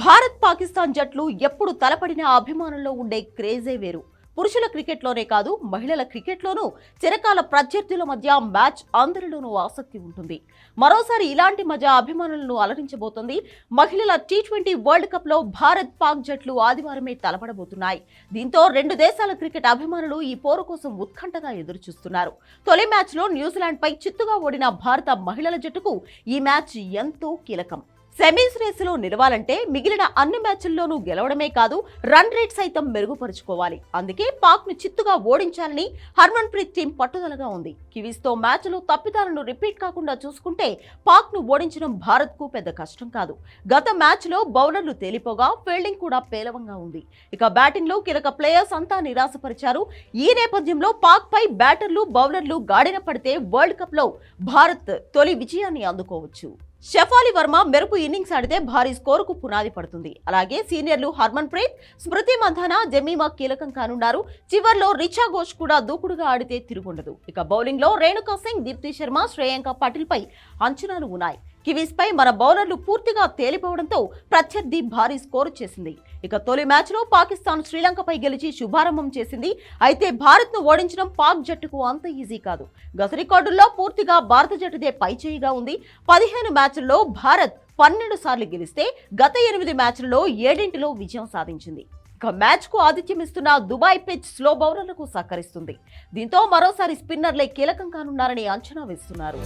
భారత్ పాకిస్తాన్ జట్లు ఎప్పుడు తలపడిన అభిమానుల్లో ఉండే క్రేజే వేరు. పురుషుల క్రికెట్లోనే కాదు మహిళల క్రికెట్లోనూ చిరకాల ప్రత్యర్థుల మధ్య మ్యాచ్ అందరిలోనూ ఆసక్తి ఉంటుంది. మరోసారి ఇలాంటి మధ్య అభిమానులను అలరించబోతోంది. మహిళల టీ ట్వంటీ వరల్డ్ కప్లో భారత్ పాక్ జట్లు ఆదివారమే తలపడబోతున్నాయి. దీంతో రెండు దేశాల క్రికెట్ అభిమానులు ఈ పోరు కోసం ఉత్కంఠగా ఎదురుచూస్తున్నారు. తొలి మ్యాచ్లో న్యూజిలాండ్పై చిత్తుగా ఓడిన భారత మహిళల జట్టుకు ఈ మ్యాచ్ ఎంతో కీలకం. సెమీస్ రేసులో నిలవాలంటే మిగిలిన అన్ని మ్యాచ్ల్లోనూ గెలవడమే కాదు రన్ రేట్ సైతం మెరుగుపరుచుకోవాలి. అందుకే పాక్ను చిత్తుగా ఓడించాలని హర్మన్ ప్రీత్ టీం పట్టుదలగా ఉంది. కివీస్తో మ్యాచ్లో తప్పిదాలను రిపీట్ కాకుండా చూసుకుంటే పాక్ను ఓడించడం భారత్కు పెద్ద కష్టం కాదు. గత మ్యాచ్లో బౌలర్లు తేలిపోగా ఫీల్డింగ్ కూడా పేలవంగా ఉంది. ఇక బ్యాటింగ్లో కీలక ప్లేయర్స్ అంతా నిరాశపరిచారు. ఈ నేపథ్యంలో పాక్పై బ్యాటర్లు బౌలర్లు గాడిన పడితే వరల్డ్ కప్లో భారత్ తొలి విజయాన్ని అందుకోవచ్చు. షఫాలి వర్మ మెరుపు ఇన్నింగ్స్ ఆడితే భారీ స్కోరుకు పునాది పడుతుంది. అలాగే సీనియర్లు హర్మన్ ప్రీత్ స్మృతి మంధాన జమీమా కీలకం కానున్నారు. చివర్లో రిచా ఘోష్ కూడా దూకుడుగా ఆడితే తిరుగుండదు. ఇక బౌలింగ్లో రేణుకా సింగ్ దీప్తి శర్మ శ్రేయాంక పాటిల్పై అంచనాలు ఉన్నాయి. కివీస్పై మన బౌలర్లు పూర్తిగా తేలిపోవడంతో ప్రత్యర్థి భారీ స్కోరు చేసింది. ఇక తొలి మ్యాచ్లో పాకిస్తాన్ శ్రీలంకపై గెలిచి శుభారంభం చేసింది. అయితే భారత్ను ఓడించడం పాక్ జట్టుకు అంత ఈజీ కాదు. గత రికార్డుల్లో పూర్తిగా భారత జట్టుదే పైచేయిగా ఉంది. పదిహేను మ్యాచ్ల్లో భారత్ పన్నెండు సార్లు గెలిస్తే గత ఎనిమిది మ్యాచ్ల్లో ఏడింటిలో విజయం సాధించింది. ఇక మ్యాచ్కు ఆతిథ్యం ఇస్తున్న దుబాయ్ పిచ్ స్లో బౌలర్లకు సహకరిస్తుంది. దీంతో మరోసారి స్పిన్నర్లే కీలకం కానున్నారని అంచనా వేస్తున్నారు.